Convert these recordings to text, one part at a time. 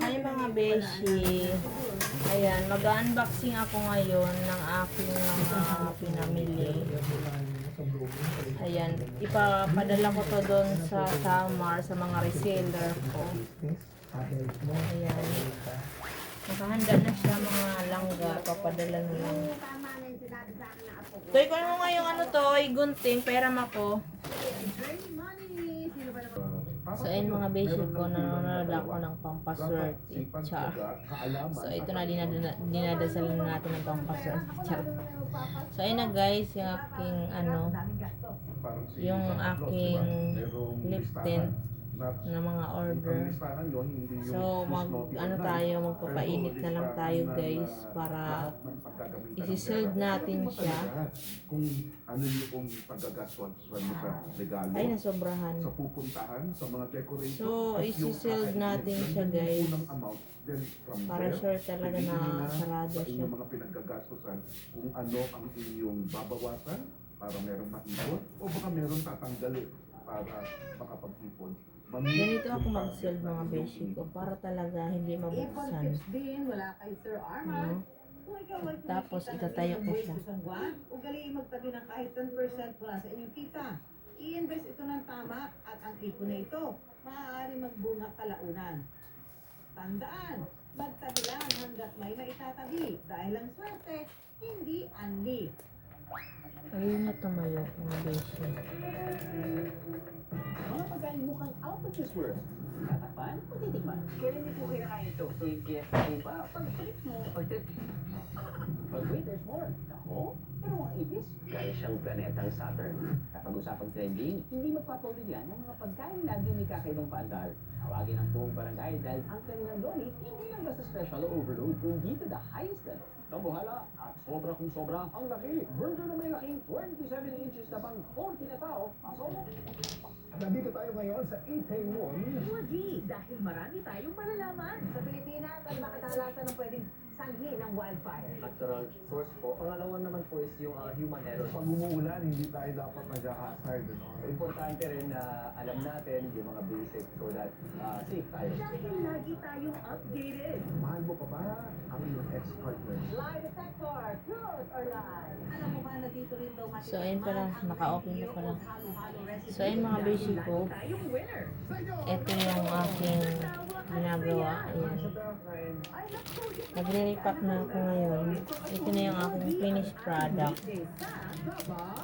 Hi mga beshi. Ayan, mag-unboxing ako ngayon ng aking mga pinamili. Ayan, ipapadala ko to doon sa Samar sa mga reseller ko. Ayan. Nakahanda na siya mga langga, papadala na lang. Toy, kung mo nga yung ano to, gunting, pera ako. So, ayun mga basic ko, nanonood ako ng pampaswerte. Char. So, ito na, dinadala, dinadasal na natin ng pampaswerte. Char. So, ayun na guys, yung aking, ano, yung aking lip tint na mga order. So, mag, ano tayo, magpapainit na lang tayo guys para isi-sealed natin siya. Kung ano yung paggagastos mo sa regalo. Ay, nasobrahan. sa pupuntahan, sa mga decoration. So, yung kakainin, natin siya, yung guys. Para sure talaga na sarado sa siya. inyong mga pinaggagastosan kung ano ang inyong babawasan para merong maipon o baka merong tatanggalin para makapag-ipon. Ganito ako na mga beshi ko para talaga hindi mabuksan. Din, wala kay Sir Arman. No? Ay Tapos, itatayo ko siya. ugaliin magtabi ng kahit 10% mula sa inyong kita. I-invest ito ng tama at ang ipon na ito maaari magbunga kalaunan. Tandaan, magtabi lang hanggat may maitatabi dahil ang swerte, hindi anli. Ayun na tumayo mga beshi. Mga pagkain mukhang out of this world. Tatakpan o titikman? Kailan niyo po kinakain ito? Fiesta po ba? Pag-trip mo o trip? Pag-wait, there's more. Ako? Pero ang ibis, gaya siyang planetang Saturn. Kapag usapang trending, hindi magpapaulit yan ng mga pagkain lagi may kakaibang paandar. Tawagin ang buong barangay dahil ang kanilang loli hindi lang basta special o overload, kundi to the highest level. Nabuhala at sobra kung sobra ang laki. Burger na may laking 27 inches na pang 40 na tao. Pasok! Nandito tayo ngayon sa Itaewon. Wagi, dahil marami tayong malalaman. Sa Pilipinas, ano ba kadalasan ng pwedeng sanhi ng wildfire? natural source po. Pangalawa naman po is yung uh, human error. Pag umuulan, hindi tayo dapat nag-hazard. No? Importante rin na alam natin yung mga basic so that uh, safe tayo. Dahil lagi tayong updated. Mahal mo pa ba ang iyong ex-partner? Lie detector, truth or lie? Alam mo ba na dito rin daw So, ayun pala, naka-open na pala. So, ayun mga beshi ko. Ito yung aking ginagawa. Ayan. Nagre-repack na ako ngayon. Ito na yung aking finished product.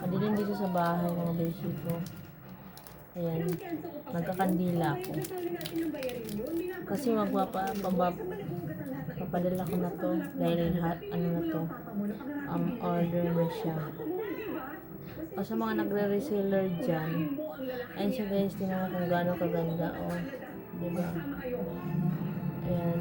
Madilim dito sa bahay mga beshi ko. Ayan. Nagkakandila ako. Kasi magpapa, papadala ko na to dahil ano na to, um, order na siya. O sa mga nagre-reseller dyan, ayun siya guys, tinan mo kung gaano kaganda, o. Diba? Um, Ayan.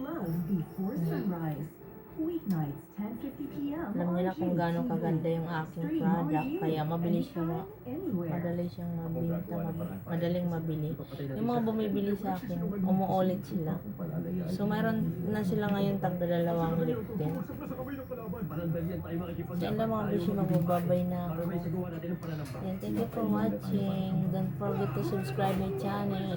Love before sunrise. Weeknights, 10.50 p.m. Alam nila kung gaano kaganda yung aking product, kaya mabilis siya ma Anywhere. madali siyang mabinta, mab- madaling mabili. Yung mga bumibili sa akin, umuulit sila. So, meron na sila ngayon tagda dalawang lip tint. So, yun lang mga bishi, magbababay na ako. And thank you for watching. Don't forget to subscribe my channel.